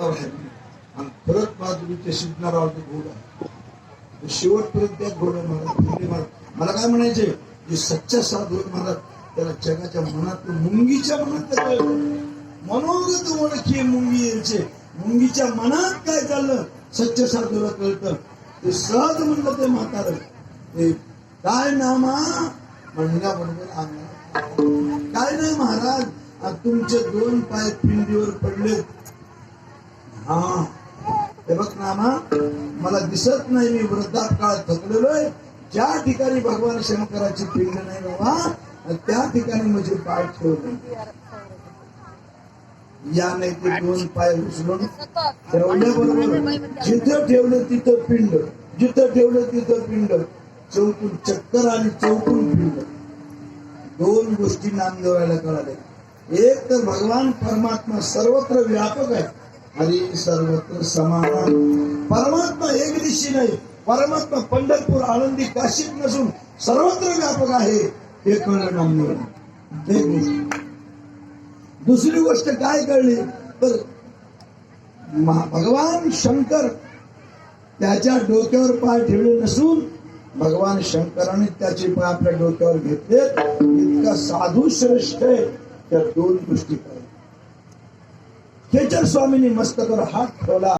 आणि परत बाजूचे शिकणारा होता घोडा शेवटपर्यंत त्या घोड्या महाराज फिरले महाराज मला काय म्हणायचे जे सच्चा साधू महाराज त्याला जगाच्या मनात मुंगीच्या मनात मनोगत ओळखी मुंगी यांचे. मुंगीच्या मनात काय चाललं? सच्च्या साधूला कळतं. ते सहज म्हणलं ते म्हातार. ते काय नामा म्हणण्याबरोबर आम्हाला काय नाही महाराज? तुमचे दोन पाय पिंडीवर पडलेत. हा. हे बघ नामा मला दिसत नाही मी वृद्धात काळात थकलेलोय. ज्या ठिकाणी भगवान शंकराची पिंड नाही बाबा त्या ठिकाणी माझे पाय ठेवले. या नाही ते दोन पाय उचलून ठेवल्याबरोबर जिथं ठेवलं तिथं पिंड. जिथं ठेवलं तिथं पिंड. चौकून चक्कर आणि चौकून पिंड. दोन गोष्टी नामदेवायला कळाल्या. एक तर भगवान परमात्मा सर्वत्र व्यापक आहे आणि सर्वत्र समाधान. परमात्मा एक दिशी नाही परमात्मा पंढरपूर आनंदी काशीत नसून सर्वत्र व्यापक आहे हे कळलं नामदेवाला एक दुसरी गोष्ट काय कळली? तर भगवान शंकर त्याच्या डोक्यावर पाय ठेवले नसून भगवान शंकराने त्याचे पाय आपल्या डोक्यावर घेतले इतका साधू श्रेष्ठ आहे त्या दोन गोष्टी कळल्या. खेचर स्वामींनी मस्तकावर हात ठेवला